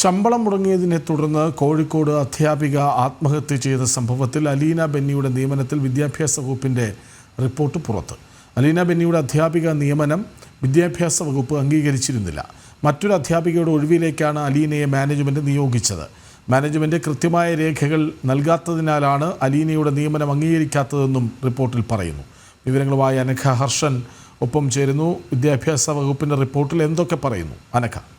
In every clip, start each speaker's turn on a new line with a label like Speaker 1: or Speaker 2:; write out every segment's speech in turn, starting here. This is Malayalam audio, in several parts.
Speaker 1: ശമ്പളം മുടങ്ങിയതിനെ തുടർന്ന് കോഴിക്കോട് അധ്യാപിക ആത്മഹത്യ ചെയ്ത സംഭവത്തിൽ അലീന ബെന്നിയുടെ നിയമനത്തിൽ വിദ്യാഭ്യാസ വകുപ്പിന്റെ റിപ്പോർട്ട് പുറത്ത്. അലീന ബെന്നിയുടെ അധ്യാപിക നിയമനം വിദ്യാഭ്യാസ വകുപ്പ് അംഗീകരിച്ചിരുന്നില്ല. മറ്റൊരു അധ്യാപികയുടെ ഒഴിവിലേക്കാണ് അലീനയെ മാനേജ്മെന്റ് നിയോഗിച്ചത്. മാനേജ്മെന്റ് കൃത്യമായ രേഖകൾ നൽകാത്തതിനാലാണ് അലീനയുടെ നിയമനം അംഗീകരിക്കാത്തതെന്നും റിപ്പോർട്ടിൽ പറയുന്നു. വിവരങ്ങളുമായി അനഘ ഹർഷൻ ഒപ്പം ചേരുന്നു. വിദ്യാഭ്യാസ വകുപ്പിന്റെ റിപ്പോർട്ടിൽ എന്തൊക്കെ പറയുന്നു? അനഘ.
Speaker 2: ആ,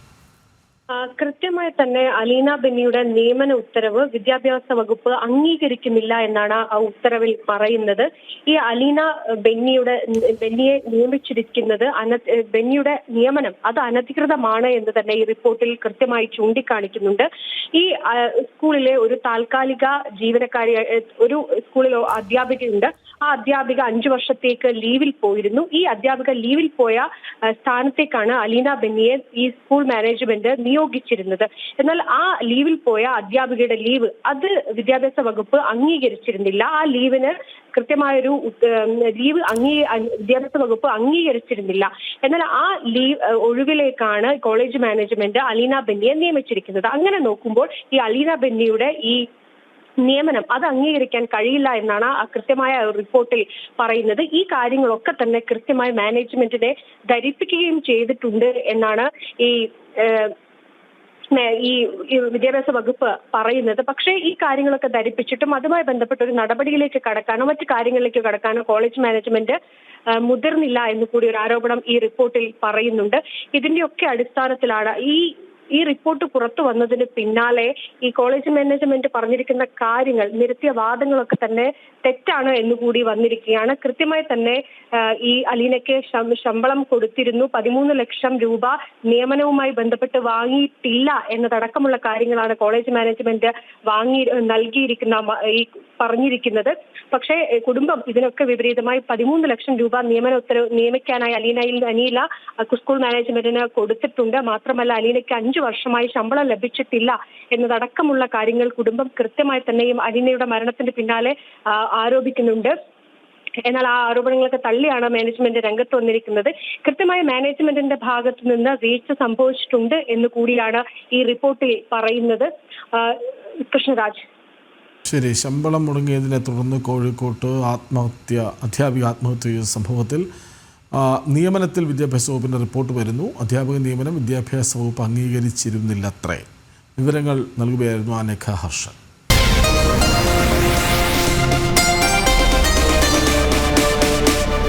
Speaker 2: കൃത്യമായി തന്നെ അലീന ബെന്നിയുടെ നിയമന ഉത്തരവ് വിദ്യാഭ്യാസ വകുപ്പ് അംഗീകരിക്കുന്നില്ല എന്നാണ് ആ ഉത്തരവിൽ പറയുന്നത്. ഈ അലീന ബെന്നിയുടെ ബെന്നിയെ നിയമിച്ചിരിക്കുന്നത് ബെന്നിയുടെ നിയമനം അത് അനധികൃതമാണ് എന്ന് തന്നെ ഈ റിപ്പോർട്ടിൽ കൃത്യമായി ചൂണ്ടിക്കാണിക്കുന്നുണ്ട്. ഈ സ്കൂളിലെ ഒരു താൽക്കാലിക ജീവനക്കാരി ഒരു സ്കൂളിലോ അധ്യാപികയുണ്ട്. ആ അധ്യാപിക അഞ്ചു വർഷത്തേക്ക് ലീവിൽ പോയിരുന്നു. ഈ അധ്യാപിക ലീവിൽ പോയ സ്ഥാനത്തേക്കാണ് അലീന ബെന്നിയെ ഈ സ്കൂൾ മാനേജ്മെന്റ് നിയോഗിച്ചിരുന്നത്. എന്നാൽ ആ ലീവിൽ പോയ അധ്യാപികയുടെ ലീവ് അത് വിദ്യാഭ്യാസ വകുപ്പ് അംഗീകരിച്ചിരുന്നില്ല. ആ ലീവിന് കൃത്യമായൊരു ലീവ് അംഗീ വിദ്യാഭ്യാസ വകുപ്പ് അംഗീകരിച്ചിരുന്നില്ല. എന്നാൽ ആ ലീവ് ഒഴിവിലേക്കാണ് കോളേജ് മാനേജ്മെന്റ് അലീന ബെന്നിയെ നിയമിച്ചിരിക്കുന്നത്. അങ്ങനെ നോക്കുമ്പോൾ ഈ അലീന ബെന്നിയുടെ ഈ നിയമനം അത് അംഗീകരിക്കാൻ കഴിയില്ല എന്നാണ് കൃത്യമായ റിപ്പോർട്ടിൽ പറയുന്നത്. ഈ കാര്യങ്ങളൊക്കെ തന്നെ കൃത്യമായി മാനേജ്മെന്റിനെ ധരിപ്പിക്കുകയും ചെയ്തിട്ടുണ്ട് എന്നാണ് ഈ ഈ വിദ്യാഭ്യാസ വകുപ്പ് പറയുന്നത്. പക്ഷേ ഈ കാര്യങ്ങളൊക്കെ ധരിപ്പിച്ചിട്ടും അതുമായി ബന്ധപ്പെട്ട ഒരു നടപടിയിലേക്ക് കടക്കാനോ മറ്റു കാര്യങ്ങളിലേക്ക് കടക്കാനോ കോളേജ് മാനേജ്മെന്റ് മുതിർന്നില്ല എന്ന് കൂടി ഒരു ആരോപണം ഈ റിപ്പോർട്ടിൽ പറയുന്നുണ്ട്. ഇതിന്റെയൊക്കെ അടിസ്ഥാനത്തിലാണ് ഈ ഈ റിപ്പോർട്ട് പുറത്തു വന്നതിന് പിന്നാലെ ഈ കോളേജ് മാനേജ്മെന്റ് പറഞ്ഞിരിക്കുന്ന കാര്യങ്ങൾ നിരത്തിയ വാദങ്ങളൊക്കെ തന്നെ തെറ്റാണ് എന്നുകൂടി വന്നിരിക്കുകയാണ്. കൃത്യമായി തന്നെ ഈ അലീനയ്ക്ക് ശമ്പളം കൊടുത്തിരുന്നു. പതിമൂന്ന് ലക്ഷം രൂപ നിയമനവുമായി ബന്ധപ്പെട്ട് വാങ്ങിയിട്ടില്ല എന്നതടക്കമുള്ള കാര്യങ്ങളാണ് കോളേജ് മാനേജ്മെന്റ് വാങ്ങി നൽകിയിരിക്കുന്ന ഈ പറഞ്ഞിരിക്കുന്നത്. പക്ഷേ കുടുംബം ഇതിനൊക്കെ വിപരീതമായി പതിമൂന്ന് ലക്ഷം രൂപ നിയമന ഉത്തരവ് നിയമിക്കാനായി അലീനയിൽ അനിയില സ്കൂൾ മാനേജ്മെന്റിന് കൊടുത്തിട്ടുണ്ട്. മാത്രമല്ല അലീനയ്ക്ക് അഞ്ചു വർഷമായി ശമ്പളം ലഭിച്ചിട്ടില്ല എന്നതടക്കമുള്ള കാര്യങ്ങൾ കുടുംബം കൃത്യമായി തന്നെയും അനിനയുടെ മരണത്തിന് പിന്നാലെ ആരോപിക്കുന്നുണ്ട്. എന്നാൽ ആ ആരോപണങ്ങളൊക്കെ തള്ളിയാണ് മാനേജ്മെന്റ് രംഗത്ത് വന്നിരിക്കുന്നത്. കൃത്യമായ മാനേജ്മെന്റിന്റെ ഭാഗത്തു നിന്ന് വീഴ്ച സംഭവിച്ചിട്ടുണ്ട് എന്ന് കൂടിയാണ് ഈ റിപ്പോർട്ടിൽ പറയുന്നത്. കൃഷ്ണരാജ്.
Speaker 1: ശരി ശമ്പളം മുടങ്ങിയതിനെ തുടർന്ന് കോഴിക്കോട്ട് ആത്മഹത്യ അധ്യാപിക ആത്മഹത്യ സംഭവത്തിൽ നിയമനത്തിൽ വിദ്യാഭ്യാസ വകുപ്പിന്റെ റിപ്പോർട്ട് വരുന്നു. അധ്യാപക നിയമനം വിദ്യാഭ്യാസ വകുപ്പ് അംഗീകരിച്ചിരുന്നില്ലത്രേ. വിവരങ്ങൾ നൽകുകയായിരുന്നു അനഘ ഹർഷൻ.